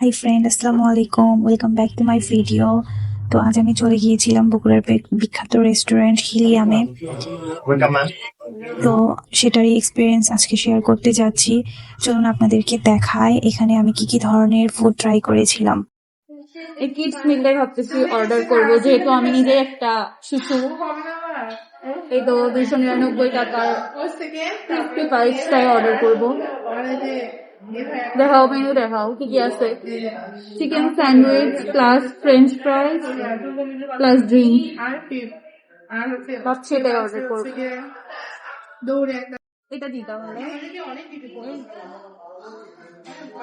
High friend আসসালামু আলাইকুম welcome back to my video তো আজ আমি চলে গিয়েছিলাম বগুড়ার বে- বিখ্যাত রেস্টুরেন্ট হিলিয়ামে। তো সেটারই এক্সপিরিয়েন্স আজকে শেয়ার করতে যাচ্ছি। চলুন আপনাদেরকে দেখায় এখানে আমি কি কি ধরনের ফুড ট্রাই করেছিলাম। এই কিডস মিলটাই ভাবতেছি অর্ডার করব যেহেতু আমি নিজে একটা শিশু। এই তো দুইশো নিরানব্বই টাকার ফিফটি ফাইভটাই অর্ডার করব। দেখাও মেনু দেখাও কি কি আছে। Chicken sandwich plus French fries plus drink ভাবছি এটাই অর্ডার করব। দৌড়ে একটা এটা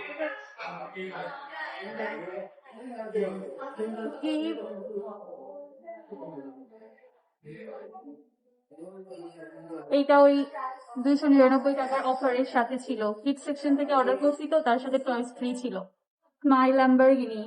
এটা এটা এইটা ওই দুইশো নিরানব্বই টাকার অফারের সাথে ছিল। কিড সেকশন থেকে অর্ডার করছি তো তার সাথে টয়েস ফ্রি ছিল। মাই ল্যাম্বরগিনি